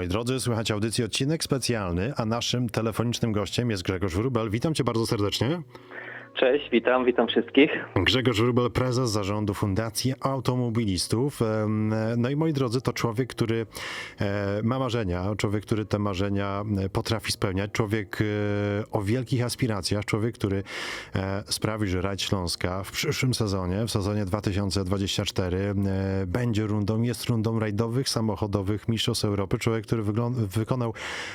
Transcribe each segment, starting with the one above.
Moi drodzy, słuchajcie audycji odcinek specjalny, a naszym telefonicznym gościem jest Grzegorz Wróbel. Witam cię bardzo serdecznie. Cześć, witam, witam wszystkich. Grzegorz Wróbel, prezes zarządu Fundacji Automobilistów. No i moi drodzy, to człowiek, który e, ma marzenia, człowiek, który te marzenia e, potrafi spełniać, człowiek e, o wielkich aspiracjach, człowiek, który sprawi, że Rajd Śląska w przyszłym sezonie, w sezonie 2024 e, będzie rundą, jest rundą rajdowych, samochodowych mistrzostw Europy. Człowiek, który wykonał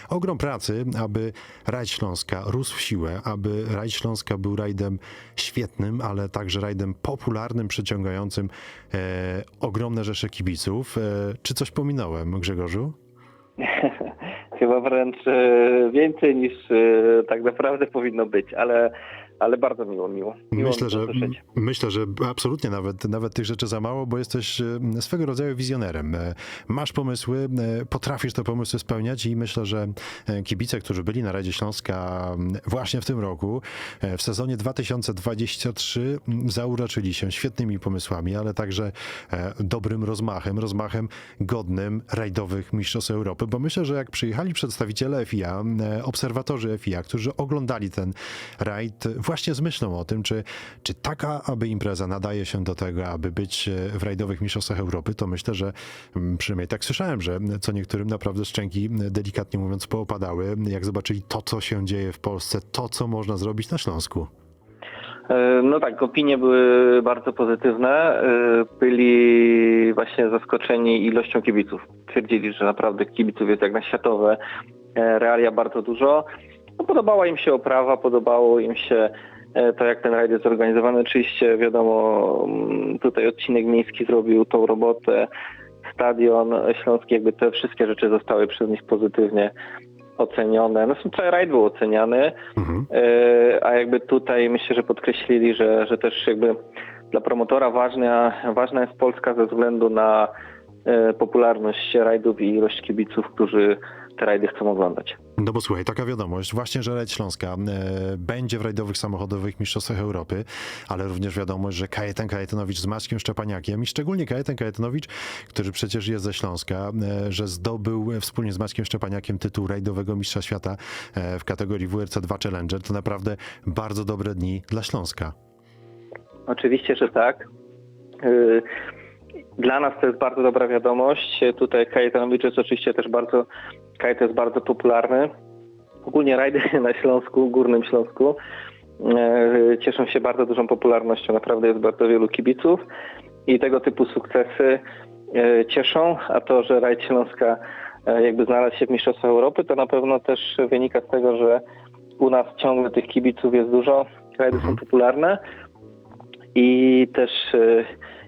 ogrom pracy, aby Rajd Śląska rósł w siłę, aby Rajd Śląska był rajdem świetnym, ale także rajdem popularnym, przyciągającym e, ogromne rzesze kibiców. E, czy coś pominąłem, Grzegorzu? Chyba wręcz e, więcej niż e, tak naprawdę powinno być, ale, ale bardzo miło, miło. miło Myślę, mi że, myślę, że absolutnie nawet, nawet tych rzeczy za mało, bo jesteś e, swego rodzaju wizjonerem. E, Masz pomysły, e, potrafisz te pomysły spełniać i myślę, że kibice, którzy byli na Radzie Śląska właśnie w tym roku, w sezonie 2023 m, zauroczyli się świetnymi pomysłami, ale także dobrym rozmachem, rozmachem godnym rajdowych mistrzostw Europy, bo myślę, że jak przyjechali przedstawiciele FIA, obserwatorzy FIA, którzy oglądali ten rajd właśnie z myślą o tym, czy, czy taka aby impreza nadaje się do tego, aby być e, w rajdowych mistrzostwach Europy, to myślę, że mm, przynajmniej tak słyszałem, że co niektórym naprawdę szczęki, delikatnie mówiąc, poopadały, jak zobaczyli to, co się dzieje w Polsce, to, co można zrobić na Śląsku. E, No tak, opinie były bardzo pozytywne. E, Byli właśnie zaskoczeni ilością kibiców. Twierdzili, że naprawdę kibiców jest jak na światowe realia bardzo dużo. Podobała im się oprawa, podobało im się e, to, jak ten rajd jest zorganizowany. Oczywiście, wiadomo, mm, tutaj odcinek miejski zrobił tą robotę, stadion śląski, jakby te wszystkie rzeczy zostały przez nich pozytywnie ocenione. No, cały rajd był oceniany. Mhm. E, A jakby tutaj myślę, że podkreślili, że, że też jakby dla promotora ważna, ważna jest Polska ze względu na e, popularność rajdów i ilość kibiców, którzy te rajdy chcą oglądać. No bo słuchaj, taka wiadomość, właśnie, że Rajd Śląska e, będzie w rajdowych samochodowych mistrzostwach Europy, ale również wiadomość, że Kajetan Kajetanowicz z Maćkiem Szczepaniakiem i szczególnie Kajetan Kajetanowicz, który przecież jest ze Śląska, e, że zdobył wspólnie z Maćkiem Szczepaniakiem tytuł rajdowego mistrza świata e, w kategorii WRC 2 Challenger, to naprawdę bardzo dobre dni dla Śląska. Oczywiście, że tak. Y, Dla nas to jest bardzo dobra wiadomość. Tutaj Kajetanowicz jest oczywiście też bardzo, Kajet jest bardzo popularny. Ogólnie rajdy na Śląsku, Górnym Śląsku y, cieszą się bardzo dużą popularnością. Naprawdę jest bardzo wielu kibiców i tego typu sukcesy y, cieszą, a to, że rajd Śląska y, jakby znalazł się w Mistrzostwach Europy, to na pewno też wynika z tego, że u nas ciągle tych kibiców jest dużo, rajdy są popularne. I też e,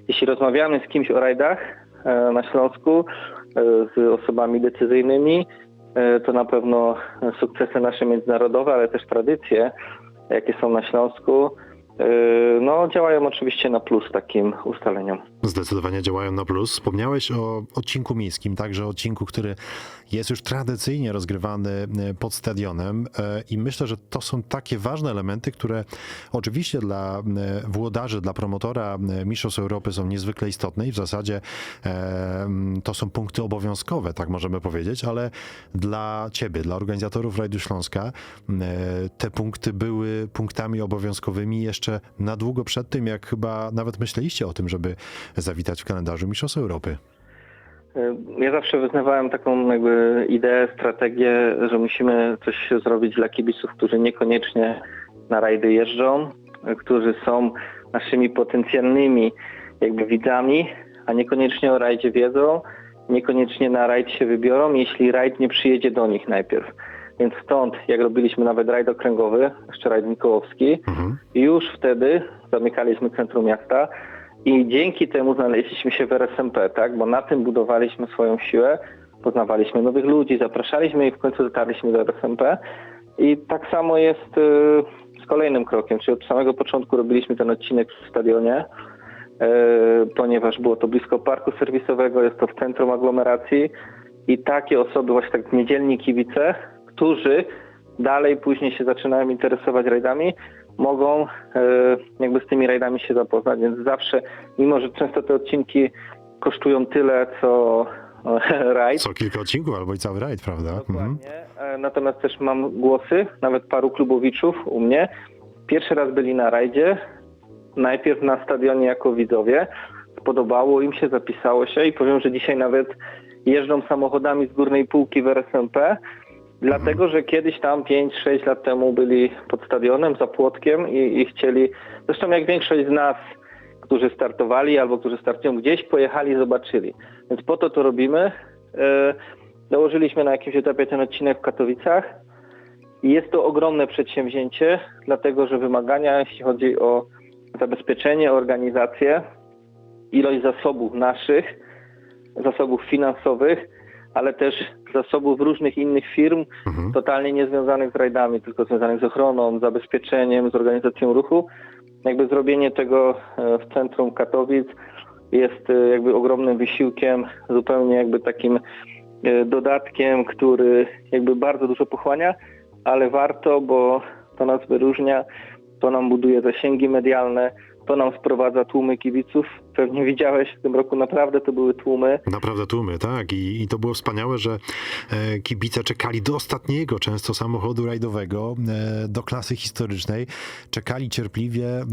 jeśli rozmawiamy z kimś o rajdach e, na Śląsku, e, z osobami decyzyjnymi, e, to na pewno sukcesy nasze międzynarodowe, ale też tradycje, jakie są na Śląsku, e, no, działają oczywiście na plus takim ustaleniom. Zdecydowanie działają na plus. Wspomniałeś o odcinku miejskim, także odcinku, który jest już tradycyjnie rozgrywany e, pod stadionem e, i myślę, że to są takie ważne elementy, które oczywiście dla e, włodarzy, dla promotora Mistrzostw Europy są niezwykle istotne i w zasadzie to są punkty obowiązkowe, tak możemy powiedzieć, ale dla ciebie, dla organizatorów Rajdu Śląska te punkty były punktami obowiązkowymi jeszcze na długo przed tym, jak chyba nawet myśleliście o tym, żeby zawitać w kalendarzu Mistrzostw Europy. Ja zawsze wyznawałem taką jakby ideę, strategię, że musimy coś zrobić dla kibiców, którzy niekoniecznie na rajdy jeżdżą, e, którzy są naszymi potencjalnymi jakby widzami, a niekoniecznie o rajdzie wiedzą, niekoniecznie na rajd się wybiorą, jeśli rajd nie przyjedzie do nich najpierw. Więc stąd, jak robiliśmy nawet rajd okręgowy, jeszcze rajd Mikołowski, Mhm. już wtedy zamykaliśmy centrum miasta i dzięki temu znaleźliśmy się w RSMP, tak? Bo na tym budowaliśmy swoją siłę, poznawaliśmy nowych ludzi, zapraszaliśmy i w końcu dotarliśmy do RSMP. I tak samo jest y, z kolejnym krokiem, czyli od samego początku robiliśmy ten odcinek w stadionie, y, ponieważ było to blisko parku serwisowego, jest to w centrum aglomeracji i takie osoby, właśnie tak niedzielni kibice, którzy dalej później się zaczynają interesować rajdami, mogą e, jakby z tymi rajdami się zapoznać, więc zawsze, mimo że często te odcinki kosztują tyle, co rajd. Co kilka odcinków albo i cały rajd, prawda? Mhm. Dokładnie. E, Natomiast też mam głosy, nawet paru klubowiczów u mnie. Pierwszy raz byli na rajdzie, najpierw na stadionie jako widzowie. Spodobało im się, zapisało się i powiem, że dzisiaj nawet jeżdżą samochodami z górnej półki w RSMP, dlatego że kiedyś tam 5-6 lat temu byli pod stadionem za płotkiem i, i chcieli, zresztą jak większość z nas, którzy startowali albo którzy startują gdzieś, pojechali, zobaczyli. Więc po to to robimy. E, Dołożyliśmy na jakimś etapie ten odcinek w Katowicach i jest to ogromne przedsięwzięcie, dlatego że wymagania, jeśli chodzi o zabezpieczenie, organizację, ilość zasobów naszych, zasobów finansowych, ale też zasobów różnych innych firm, Mhm. totalnie niezwiązanych z rajdami, tylko związanych z ochroną, zabezpieczeniem, z organizacją ruchu. Jakby zrobienie tego e, w centrum Katowic jest e, jakby ogromnym wysiłkiem, zupełnie jakby takim e, dodatkiem, który jakby bardzo dużo pochłania, ale warto, bo to nas wyróżnia, to nam buduje zasięgi medialne, to nam sprowadza tłumy kibiców. Pewnie widziałeś w tym roku naprawdę to były tłumy. Naprawdę tłumy, tak. I, I to było wspaniałe, że e, kibice czekali do ostatniego często samochodu rajdowego, e, do klasy historycznej. Czekali cierpliwie, e,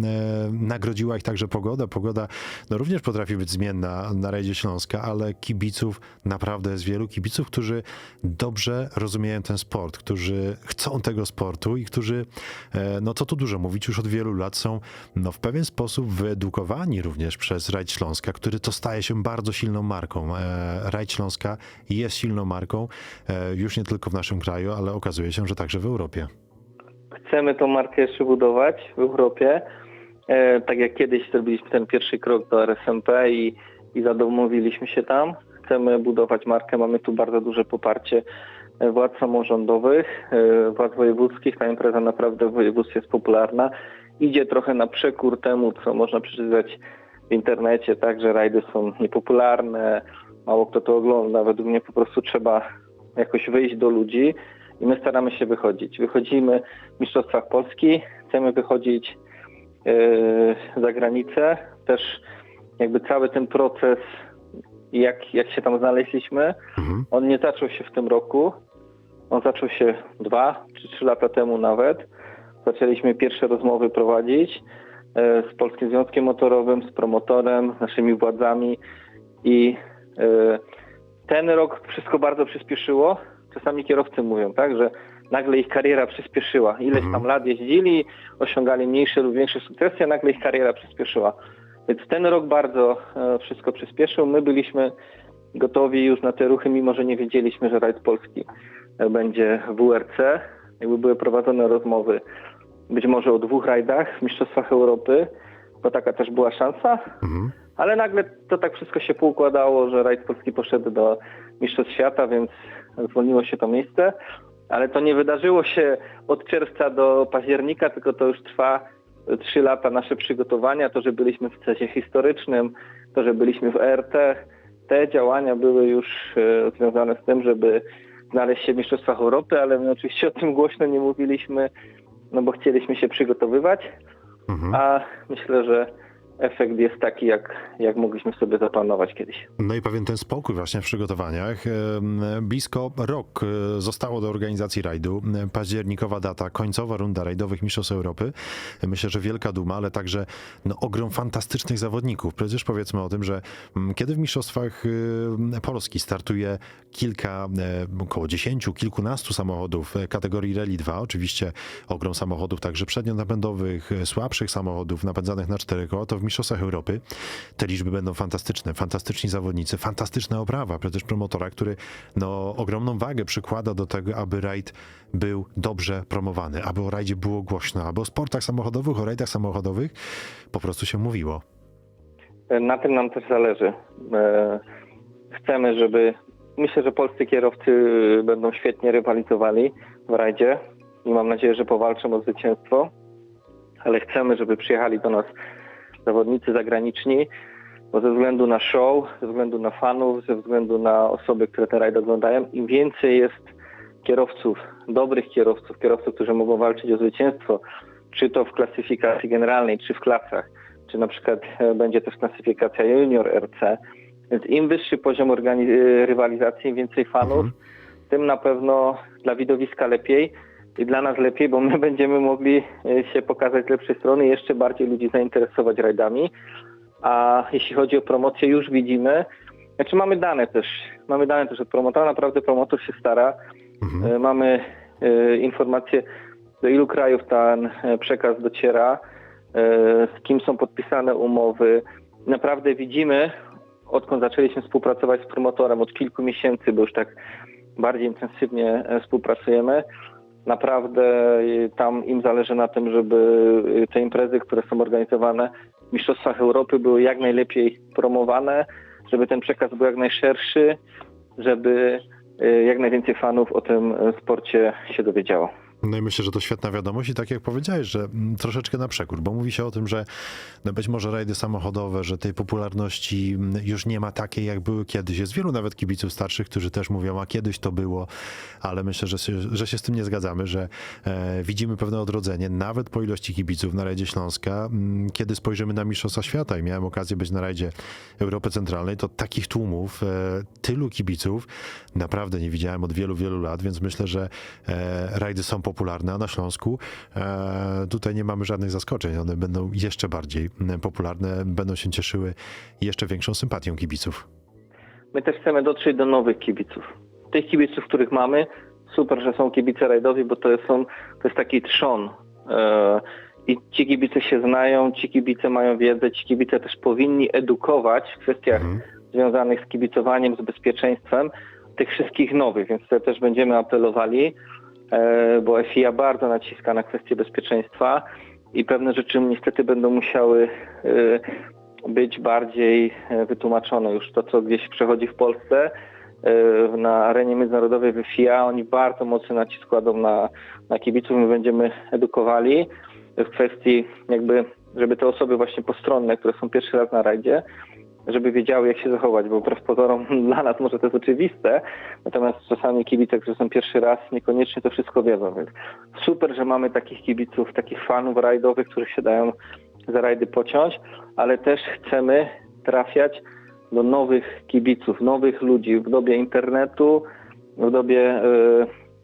nagrodziła ich także pogoda. Pogoda no, również potrafi być zmienna na rajdzie Śląska, ale kibiców naprawdę jest wielu. Kibiców, którzy dobrze rozumieją ten sport, którzy chcą tego sportu i którzy, e, no co tu dużo mówić, już od wielu lat są no, w pewien sposób wyedukowani również przez Rajd Śląska, który to staje się bardzo silną marką. E, Rajd Śląska jest silną marką e, już nie tylko w naszym kraju, ale okazuje się, że także w Europie. chcemy tą markę jeszcze budować w Europie. E, tak jak kiedyś zrobiliśmy ten pierwszy krok do RSMP i, i zadomowiliśmy się tam. Chcemy budować markę. Mamy tu bardzo duże poparcie władz samorządowych, władz wojewódzkich. Ta impreza naprawdę w województwie jest popularna. Idzie trochę na przekór temu, co można przeczytać w internecie, tak, że rajdy są niepopularne, mało kto to ogląda. Według mnie po prostu trzeba jakoś wyjść do ludzi i my staramy się wychodzić. Wychodzimy w Mistrzostwach Polski, chcemy wychodzić yy, za granicę. Też jakby cały ten proces, jak, jak się tam znaleźliśmy, Mhm. on nie zaczął się w tym roku. On zaczął się dwa czy trzy lata temu nawet. Zaczęliśmy pierwsze rozmowy prowadzić e, z Polskim Związkiem Motorowym, z promotorem, z naszymi władzami i e, ten rok wszystko bardzo przyspieszyło. Czasami kierowcy mówią, tak, że nagle ich kariera przyspieszyła. Ileś Mhm. tam lat jeździli, osiągali mniejsze lub większe sukcesy, a nagle ich kariera przyspieszyła. Więc ten rok bardzo e, wszystko przyspieszył. My byliśmy gotowi już na te ruchy, mimo że nie wiedzieliśmy, że rajd polski będzie w WRC. Jakby były prowadzone rozmowy być może o dwóch rajdach w Mistrzostwach Europy, bo taka też była szansa. Mhm. Ale nagle to tak wszystko się poukładało, że rajd polski poszedł do Mistrzostw Świata, więc zwolniło się to miejsce. Ale to nie wydarzyło się od czerwca do października, tylko to już trwa trzy lata nasze przygotowania, to, że byliśmy w CESie historycznym, to, że byliśmy w ERT. Te działania były już e, związane z tym, żeby znaleźć się w Mistrzostwach Europy, ale my oczywiście o tym głośno nie mówiliśmy, no bo chcieliśmy się przygotowywać, Mhm. a myślę, że efekt jest taki, jak, jak mogliśmy sobie zaplanować kiedyś. No i pewien ten spokój właśnie w przygotowaniach. Blisko rok e, zostało do organizacji rajdu. Październikowa data, końcowa runda rajdowych Mistrzostw Europy. Myślę, że wielka duma, ale także no, ogrom fantastycznych zawodników. Przecież powiedzmy o tym, że mm, kiedy w Mistrzostwach e, Polski startuje kilka, e, około dziesięciu, kilkunastu samochodów kategorii Rally 2, oczywiście ogrom samochodów także przednionapędowych, e, słabszych samochodów napędzanych na cztery koła, to w Mistrzostwach Europy te liczby będą fantastyczne. Fantastyczni zawodnicy, fantastyczna oprawa, przecież promotora, który no, ogromną wagę przykłada do tego, aby rajd był dobrze promowany, aby o rajdzie było głośno, aby o sportach samochodowych, o rajdach samochodowych po prostu się mówiło. Na tym nam też zależy. E, Chcemy, żeby. Myślę, że polscy kierowcy będą świetnie rywalizowali w rajdzie i mam nadzieję, że powalczą o zwycięstwo, ale chcemy, żeby przyjechali do nas zawodnicy zagraniczni, bo ze względu na show, ze względu na fanów, ze względu na osoby, które ten rajd oglądają, im więcej jest kierowców, dobrych kierowców, kierowców, którzy mogą walczyć o zwycięstwo, czy to w klasyfikacji generalnej, czy w klasach, czy na przykład e, będzie też klasyfikacja junior RC, Więc im wyższy poziom y, rywalizacji, im więcej fanów, tym na pewno dla widowiska lepiej i dla nas lepiej, bo my będziemy mogli y, się pokazać z lepszej strony i jeszcze bardziej ludzi zainteresować rajdami. A jeśli chodzi o promocję, już widzimy, znaczy mamy dane też, mamy dane też od promotora, naprawdę promotor się stara. Mhm. E, Mamy e, informacje, do ilu krajów ten e, przekaz dociera, e, z kim są podpisane umowy. Naprawdę widzimy, odkąd zaczęliśmy współpracować z promotorem od kilku miesięcy, bo już tak bardziej intensywnie e, współpracujemy. Naprawdę e, tam im zależy na tym, żeby e, te imprezy, które są organizowane w Mistrzostwach Europy były jak najlepiej promowane, żeby ten przekaz był jak najszerszy, żeby e, jak najwięcej fanów o tym sporcie się dowiedziało. No i myślę, że to świetna wiadomość i tak jak powiedziałeś, że mm, troszeczkę na przekór, bo mówi się o tym, że no być może rajdy samochodowe, że tej popularności mm, już nie ma takiej, jak były kiedyś. Jest wielu nawet kibiców starszych, którzy też mówią, a kiedyś to było, ale myślę, że się, że się z tym nie zgadzamy, że e, widzimy pewne odrodzenie, nawet po ilości kibiców na rajdzie Śląska. Mm, Kiedy spojrzymy na Mistrzostwa Świata i miałem okazję być na rajdzie Europy Centralnej, to takich tłumów, e, tylu kibiców naprawdę nie widziałem od wielu, wielu lat, więc myślę, że e, rajdy są popularne, a na Śląsku e, tutaj nie mamy żadnych zaskoczeń. One będą jeszcze bardziej m, popularne, będą się cieszyły jeszcze większą sympatią kibiców. My też chcemy dotrzeć do nowych kibiców. Tych kibiców, których mamy, super, że są kibice rajdowi, bo to jest, są, to jest taki trzon. E, I ci kibice się znają, ci kibice mają wiedzę, ci kibice też powinni edukować w kwestiach Mhm. związanych z kibicowaniem, z bezpieczeństwem tych wszystkich nowych, więc też będziemy apelowali, e, bo FIA bardzo naciska na kwestie bezpieczeństwa i pewne rzeczy niestety będą musiały e, być bardziej e, wytłumaczone. Już to, co gdzieś przechodzi w Polsce e, na arenie międzynarodowej w FIA, oni bardzo mocny nacisk kładą na, na kibiców. My będziemy edukowali w kwestii jakby, żeby te osoby właśnie postronne, które są pierwszy raz na rajdzie, żeby wiedziały, jak się zachować, bo wbrew pozorom dla nas może to jest oczywiste, natomiast czasami kibice, którzy są pierwszy raz, niekoniecznie to wszystko wiedzą, więc super, że mamy takich kibiców, takich fanów rajdowych, których się dają za rajdy pociąć, ale też chcemy trafiać do nowych kibiców, nowych ludzi w dobie internetu, w dobie e,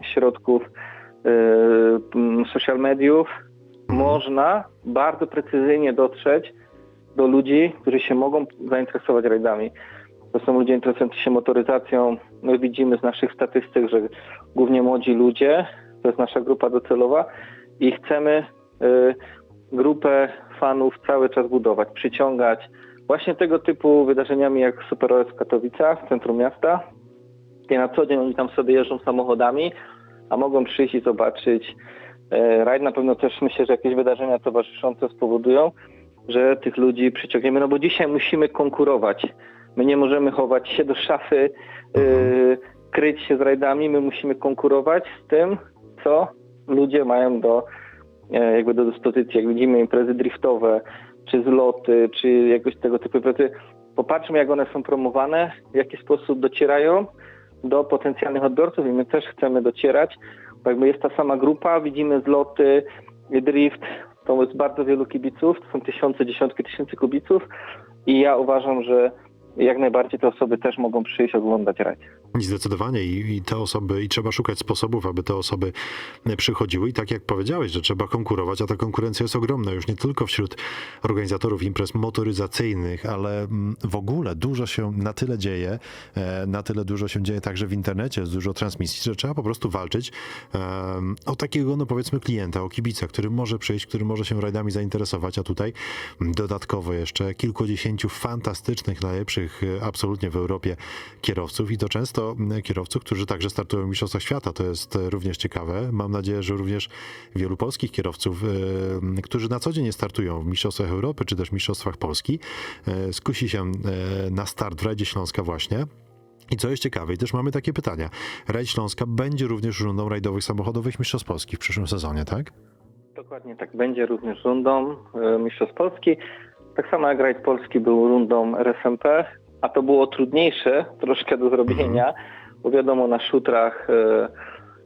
środków m, social mediów. Można bardzo precyzyjnie dotrzeć do ludzi, którzy się mogą zainteresować rajdami. To są ludzie interesujący się motoryzacją. My widzimy z naszych statystyk, że głównie młodzi ludzie, to jest nasza grupa docelowa i chcemy y, grupę fanów cały czas budować, przyciągać właśnie tego typu wydarzeniami jak Super OS w Katowicach, w centrum miasta, gdzie na co dzień oni tam sobie jeżdżą samochodami, a mogą przyjść i zobaczyć e, rajd. Na pewno też myślę, że jakieś wydarzenia towarzyszące spowodują, że tych ludzi przyciągniemy, no bo dzisiaj musimy konkurować. My nie możemy chować się do szafy, yy, kryć się z rajdami, my musimy konkurować z tym, co ludzie mają do, e, jakby do dyspozycji. Jak widzimy imprezy driftowe, czy zloty, czy jakoś tego typu imprezy, popatrzmy jak one są promowane, w jaki sposób docierają do potencjalnych odbiorców i my też chcemy docierać, bo jakby jest ta sama grupa, widzimy zloty, drift, to jest bardzo wielu kibiców, to są tysiące, dziesiątki tysięcy kibiców i ja uważam, że jak najbardziej te osoby też mogą przyjść oglądać rajd. Zdecydowanie. I, i te osoby, i trzeba szukać sposobów, aby te osoby przychodziły. I tak jak powiedziałeś, że trzeba konkurować, a ta konkurencja jest ogromna. Już nie tylko wśród organizatorów imprez motoryzacyjnych, ale mm, w ogóle dużo się na tyle dzieje, e, na tyle dużo się dzieje także w internecie, jest dużo transmisji, że trzeba po prostu walczyć o takiego, no powiedzmy klienta, o kibica, który może przyjść, który może się rajdami zainteresować, a tutaj dodatkowo jeszcze kilkudziesięciu fantastycznych, najlepszych e, absolutnie w Europie kierowców i to często kierowców, którzy także startują w Mistrzostwach Świata. To jest e, również ciekawe. Mam nadzieję, że również wielu polskich kierowców, e, którzy na co dzień nie startują w Mistrzostwach Europy czy też Mistrzostwach Polski, skusi się na start w Rajdzie Śląska właśnie. I co jest ciekawe, i też mamy takie pytania. Rajd Śląska będzie również rundą rajdowych samochodowych Mistrzostw Polski w przyszłym sezonie, tak? Dokładnie tak będzie również rundą Mistrzostw Polski. Tak samo jak rajd Polski był rundą RSMP, a to było trudniejsze troszkę do zrobienia, bo wiadomo na szutrach e,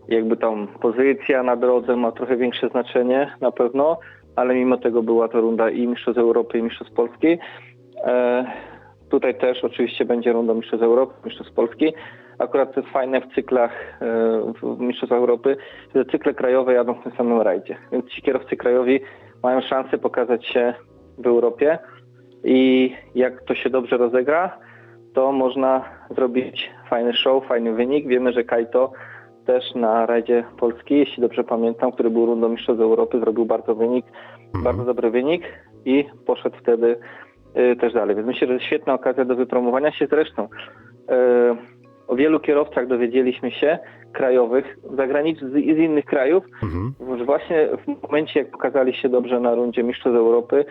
jakby tam pozycja na drodze ma trochę większe znaczenie na pewno, ale mimo tego była to runda i Mistrzostw Europy i Mistrzostw Polski. E, Tutaj też oczywiście będzie runda Mistrzostw Europy, Mistrzostw Polski. Akurat to jest fajne w cyklach e, w Mistrzostwach Europy, że cykle krajowe jadą w tym samym rajdzie. Więc ci kierowcy krajowi mają szansę pokazać się w Europie i jak to się dobrze rozegra, to można zrobić fajny show, fajny wynik. Wiemy, że Kajto też na rajdzie Polski, jeśli dobrze pamiętam, który był rundą Mistrzostw Europy, zrobił bardzo wynik, bardzo dobry wynik i poszedł wtedy y, też dalej. Więc myślę, że świetna okazja do wypromowania się. Zresztą y, o wielu kierowcach dowiedzieliśmy się, krajowych, zagranicznych, z, z innych krajów, Mhm. że właśnie w momencie, jak pokazali się dobrze na rundzie Mistrzostw Europy,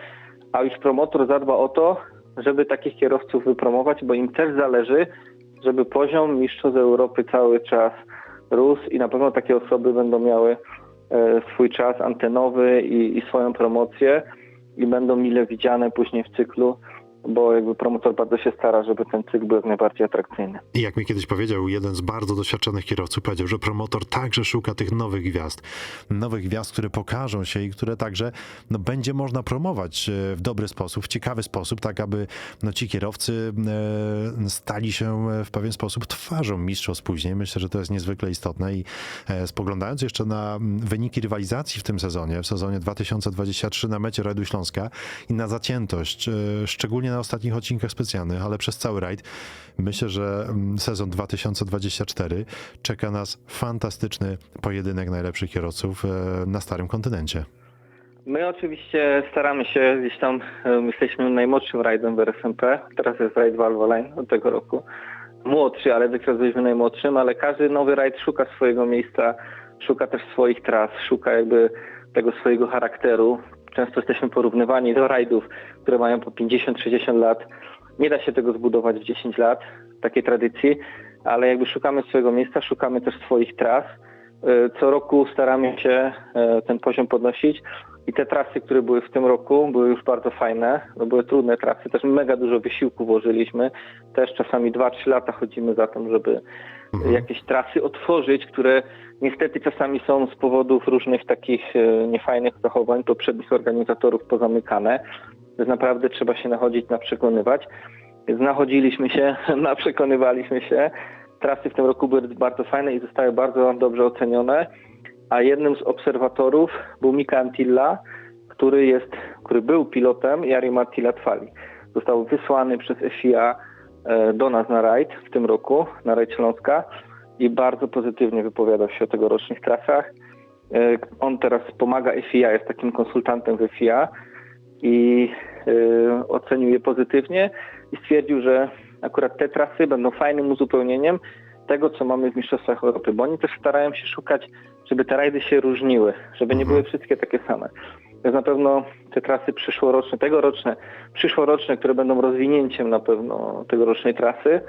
a już promotor zadba o to, żeby takich kierowców wypromować, bo im też zależy, żeby poziom Mistrzostw Europy cały czas rósł i na pewno takie osoby będą miały e, swój czas antenowy i, i swoją promocję i będą mile widziane później w cyklu, bo jakby promotor bardzo się stara, żeby ten cykl był jak najbardziej atrakcyjny. I jak mi kiedyś powiedział jeden z bardzo doświadczonych kierowców, powiedział, że promotor także szuka tych nowych gwiazd. Nowych gwiazd, które pokażą się i które także no, będzie można promować e, w dobry sposób, w ciekawy sposób, tak aby no, ci kierowcy e, stali się w pewien sposób twarzą mistrzostw później. Myślę, że to jest niezwykle istotne i e, spoglądając jeszcze na wyniki rywalizacji w tym sezonie, w sezonie 2023 na mecie Rajdu Śląska i na zaciętość, e, szczególnie na ostatnich odcinkach specjalnych, ale przez cały rajd, myślę, że mm, sezon 2024 czeka nas fantastyczny pojedynek najlepszych kierowców e, na starym kontynencie. My oczywiście staramy się, gdzieś tam e, jesteśmy najmłodszym rajdem w RSMP, teraz jest rajd Valvoline od tego roku. Młodszy, ale dotychczas byliśmy najmłodszym, ale każdy nowy rajd szuka swojego miejsca, szuka też swoich tras, szuka jakby tego swojego charakteru. Często jesteśmy porównywani do rajdów, które mają po 50-60 lat. Nie da się tego zbudować w 10 lat, takiej tradycji, ale jakby szukamy swojego miejsca, szukamy też swoich tras. E, Co roku staramy się e, ten poziom podnosić i te trasy, które były w tym roku, były już bardzo fajne. No były trudne trasy, też mega dużo wysiłku włożyliśmy. Też czasami 2-3 lata chodzimy za tym, żeby jakieś trasy otworzyć, które niestety czasami są z powodów różnych takich e, niefajnych zachowań poprzednich organizatorów pozamykane. Naprawdę trzeba się nachodzić, na przekonywać. Więc nachodziliśmy się, naprzekonywaliśmy się. Trasy w tym roku były bardzo fajne i zostały bardzo dobrze ocenione. A jednym z obserwatorów był Mika Antilla, który jest, który był pilotem Jari Martila Twali. Został wysłany przez FIA e, do nas na rajd w tym roku, na rajd Śląska i bardzo pozytywnie wypowiadał się o tegorocznych trasach. E, On teraz pomaga FIA, jest takim konsultantem w FIA i e, ocenił je pozytywnie i stwierdził, że akurat te trasy będą fajnym uzupełnieniem tego, co mamy w Mistrzostwach Europy, bo oni też starają się szukać, żeby te rajdy się różniły, żeby nie były wszystkie takie same. Więc na pewno te trasy przyszłoroczne, tegoroczne, przyszłoroczne, które będą rozwinięciem na pewno tegorocznej trasy,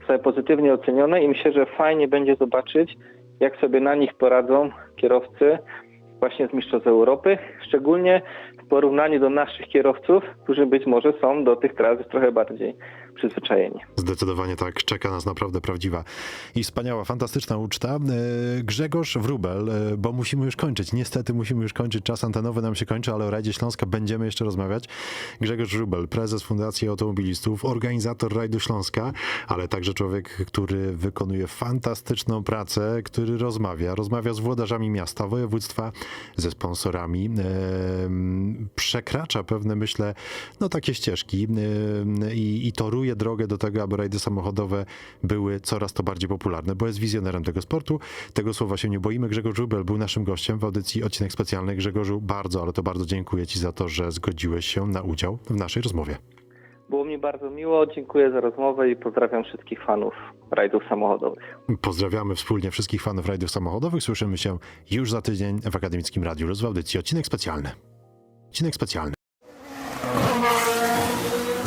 zostały pozytywnie ocenione i myślę, że fajnie będzie zobaczyć, jak sobie na nich poradzą kierowcy właśnie z Mistrzostw Europy, szczególnie w porównaniu do naszych kierowców, którzy być może są do tych tras trochę bardziej Zdecydowanie tak, czeka nas naprawdę prawdziwa i wspaniała, fantastyczna uczta. E, Grzegorz Wróbel, e, bo musimy już kończyć. Niestety musimy już kończyć, czas antenowy nam się kończy, ale o Rajdzie Śląska będziemy jeszcze rozmawiać. Grzegorz Wróbel, prezes Fundacji Automobilistów, organizator Rajdu Śląska, ale także człowiek, który wykonuje fantastyczną pracę, który rozmawia, rozmawia z włodarzami miasta, województwa, ze sponsorami, e, przekracza pewne, myślę, no takie ścieżki i, i toruje drogę do tego, aby rajdy samochodowe były coraz to bardziej popularne, bo jest wizjonerem tego sportu. Tego słowa się nie boimy. Grzegorz Żubel był naszym gościem w audycji Odcinek Specjalny. Grzegorzu, bardzo, ale to bardzo dziękuję Ci za to, że zgodziłeś się na udział w naszej rozmowie. Było mi bardzo miło, dziękuję za rozmowę i pozdrawiam wszystkich fanów rajdów samochodowych. Pozdrawiamy wspólnie wszystkich fanów rajdów samochodowych. Słyszymy się już za tydzień w Akademickim Radiu Luz w audycji Odcinek Specjalny. Odcinek Specjalny.